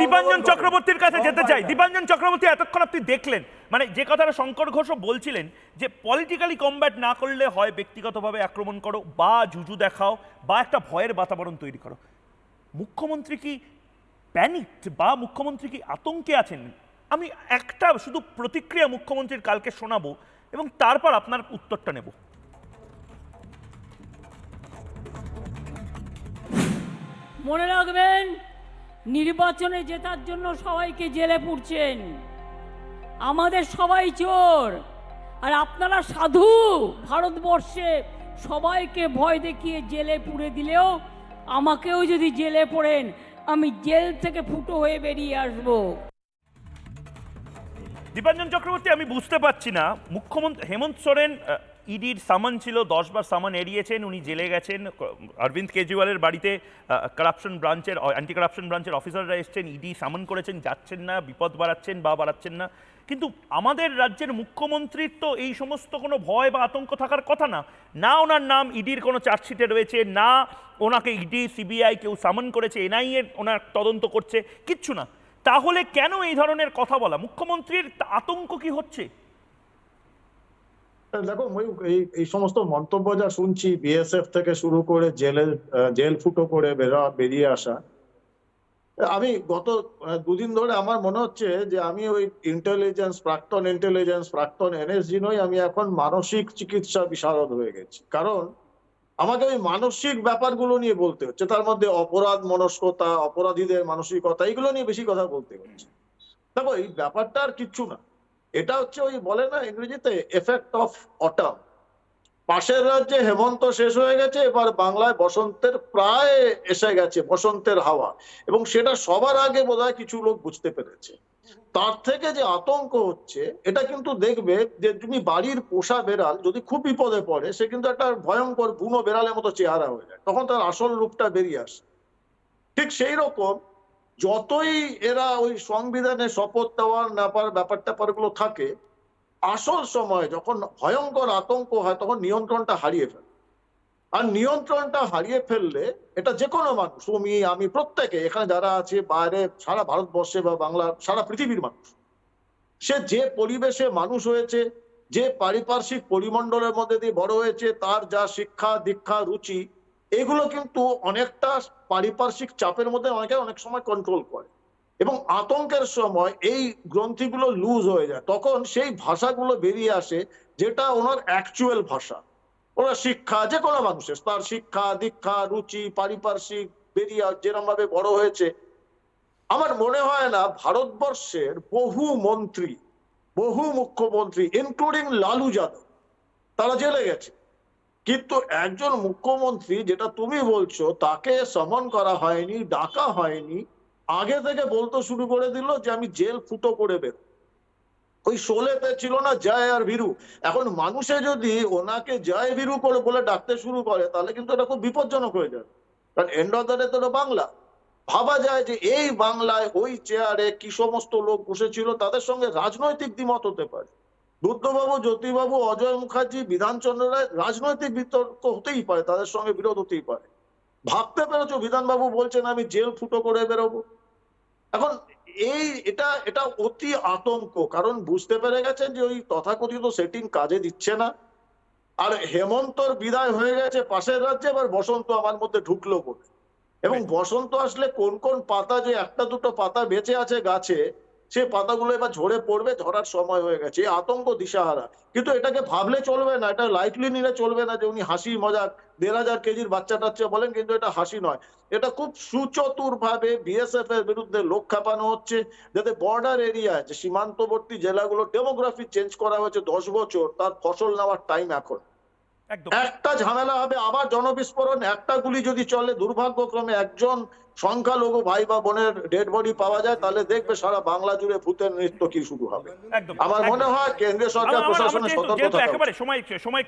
দীপাঞ্জন করে। চক্রবর্তীর কাছে যেতে চাই। দীপাঞ্জন চক্রবর্তী, এতক্ষণ আপনি দেখলেন। মানে যে কথাটা শঙ্কর ঘোষও বলছিলেন, যে পলিটিক্যালি কমব্যাট না করলে হয় ব্যক্তিগতভাবে আক্রমণ করো, বা জুজু দেখাও, বা একটা ভয়ের বাতাবরণ তৈরি করো। মুখ্যমন্ত্রী কি প্যানিকড বা মুখ্যমন্ত্রী কি আতঙ্কে আছেন? আমি একটা শুধু প্রতিক্রিয়া মুখ্যমন্ত্রীর কালকে শোনাবো, এবং তারপর আপনার উত্তরটা নেব। মনে রাখবেন নির্বাচনে জেতার জন্য সবাইকে জেলে পুড়ছেন। আমাদের সবাই চোর। আর আপনারা সাধু ভারতবর্ষে সবাইকে ভয় দেখিয়ে জেলে পুড়ে দিলেও আমাকেও যদি জেলে পড়েন, আমি জেল থেকে ফুটো হয়ে বেরিয়ে আসব। দীপাঞ্জন চক্রবর্তী, আমি বুঝতে পারছি না। মুখ্যমন্ত্রী হেমন্ত সোরেন ইডির সামান ছিল দশবার সামান এড়িয়েছেন, উনি জেলে গেছেন। অরবিন্দ কেজরিওয়ালের বাড়িতে কারাপশন ব্রাঞ্চের অ্যান্টি কারাপশন ব্রাঞ্চের অফিসাররা এসছেন, ইডি সামান করেছেন, যাচ্ছেন না, বিপদ বাড়াচ্ছেন বা বাড়াচ্ছেন না। কিন্তু আমাদের রাজ্যের মুখ্যমন্ত্রীর তো এই সমস্ত কোনো ভয় বা আতঙ্ক থাকার কথা না। না ওনার নাম ইডির কোনো চার্জশিটে রয়েছে, না ওনাকে ইডি, সিবিআই কেউ সামন করেছে, এনআইএ ওনার তদন্ত করছে, কিচ্ছু না। তাহলে কেন এই ধরনের কথা বলা? মুখ্যমন্ত্রীর আতঙ্ক কি হচ্ছে? দেখো এই সমস্ত মন্তব্য যা শুনছি বিএসএফ থেকে শুরু করে জেলে জেল ফুটো করে বেরা, বেরিয়ে আসা, আমি গত দুদিন ধরে আমার মনে হচ্ছে যে আমি ওই ইন্টেলিজেন্স প্রাক্তন ইন্টেলিজেন্স প্রাক্তন এনএসজি নই, আমি এখন মানসিক চিকিৎসা বিশারদ হয়ে গেছি। কারণ আমাকে ওই মানসিক ব্যাপারগুলো নিয়ে বলতে হচ্ছে। তার মধ্যে অপরাধ মনস্কতা, অপরাধীদের মানসিকতা এগুলো নিয়ে বেশি কথা বলতে হচ্ছে। দেখো, এই ব্যাপারটা আর কিচ্ছু না। এটা হচ্ছে ওই বলে না ইংরেজিতে এফেক্ট অফ অটাম পাশের রাজ্যে হেমন্ত শেষ হয়ে গেছে, এবার বাংলায় বসন্তের প্রায় এসে গেছে, বসন্তের হাওয়া। এবং সেটা সবার আগে বোধহয় কিছু লোক বুঝতে পেরেছে। তার থেকে যে আতঙ্ক হচ্ছে, এটা কিন্তু দেখবে যে তুমি বাড়ির পোষা বেড়াল যদি খুব বিপদে পড়ে, সে কিন্তু একটা ভয়ঙ্কর বুনো বেড়ালের মতো চেহারা হয়ে যায়। তখন তার আসল রূপটা বেরিয়ে আসে। ঠিক সেই রকম যতই এরা ওই সংবিধানে শপথ দেওয়ার ব্যাপার ব্যাপার ট্যাপারগুলো থাকে, আসল সময় যখন ভয়ঙ্কর আতঙ্ক হয়, তখন নিয়ন্ত্রণটা হারিয়ে ফেলে। আর নিয়ন্ত্রণটা হারিয়ে ফেললে এটা যে কোনো মানুষ, তুমি, আমি, প্রত্যেকে, এখানে যারা আছে, বাইরে, সারা ভারতবর্ষে বা বাংলা, সারা পৃথিবীর মানুষ, সে যে পরিবেশে মানুষ হয়েছে, যে পারিপার্শ্বিক পরিমণ্ডলের মধ্যে দিয়ে বড় হয়েছে, তার যা শিক্ষা, দীক্ষা, রুচি, এগুলো কিন্তু অনেকটা পারিপার্শ্বিক চাপের মধ্যে অনেকে অনেক সময় কন্ট্রোল করে। এবং আতঙ্কের সময় এই গ্রন্থিগুলো লুজ হয়ে যায়। তখন সেই ভাষাগুলো বেরিয়ে আসে যেটা ওনার অ্যাকচুয়াল ভাষা। ওরা শিক্ষা যে কোনো মানুষের, তার শিক্ষা, দীক্ষা, রুচি, পারিপার্শ্বিক বেরিয়ে যেরকম ভাবে বড় হয়েছে। আমার মনে হয় না ভারতবর্ষের বহু মন্ত্রী, বহু মুখ্যমন্ত্রী ইনক্লুডিং লালু যাদব, তারা জেলে গেছে। কিন্তু একজন মুখ্যমন্ত্রী যেটা তুমি বলছো, তাকে সমন করা হয়নি, ডাকা হয়নি, আগে থেকে বলতে শুরু করে দিল যে আমি জেল ফুটো করে বের ওই শোলেতে ছিল না জয় আর ভীরু। এখন মানুষে যদি ওনাকে জয় ভীরু করে বলে ডাকতে শুরু করে, তাহলে কিন্তু এটা খুব বিপজ্জনক হয়ে যাবে। কারণ এন্ড অফ দ্য ডে তো বাংলা। ভাবা যায় যে এই বাংলায় ওই চেয়ারে কি সমস্ত লোক বসেছিল, তাদের সঙ্গে রাজনৈতিক দ্বিমত হতে পারে। বুদ্ধবাবু জ্যোতিবাবু অজয় মুখার্জি বিধানচন্দ্র রায় রাজনৈতিক বিতর্ক হতেই পারে তাদের সঙ্গে বিরোধ হতেই পারে। ভাবতে পেরেছ বিধানবাবু বলছেন আমি জেল ফুটো করে বেরোবো? এখন এই এটা এটা অতি আতঙ্ক কারণ বুঝতে পেরে গেছেন যে ওই তথাকথিত সেটিং কাজে দিচ্ছে না। আর হেমন্তর বিদায় হয়ে গেছে পাশের রাজ্যে এবার বসন্ত আমার মধ্যে ঢুকলো বলে। এবং বসন্ত আসলে কোন কোন পাতা যে একটা দুটো পাতা বেঁচে আছে গাছে সে পাতাগুলো এবার ঝরে পড়বে ঝরার সময় হয়ে গেছে আতঙ্ক দিশাহারা। কিন্তু এটাকে ভাবলে চলবে না, এটা লাইটলি নিলে চলবে না যে উনি হাসি মজাক, দেড় হাজার কেজির বাচ্চা টাচ্চা বলেন, কিন্তু এটা হাসি নয়। এটা খুব সুচতুর ভাবে বিএসএফ এর বিরুদ্ধে লোক খাপানো হচ্ছে, যাতে বর্ডার এরিয়ায় যে সীমান্তবর্তী জেলাগুলো ডেমোগ্রাফি চেঞ্জ করা হয়েছে দশ বছর, তার ফসল নেওয়ার টাইম এখন। একটা ঝামেলা হবে আবার জনবিস্ফোরণ একটা গুলি যদি চলে দুর্ভাগ্যক্রমে একজন সংখ্যালঘু ভাই বা বোনের ডেড বডি পাওয়া যায় তাহলে দেখবে সারা বাংলা জুড়ে ভূতের নৃত্য কি শুরু হবে। আমার মনে হয় কেন্দ্রীয় সরকার প্রশাসনের সতর্ক থাকা সময় সময়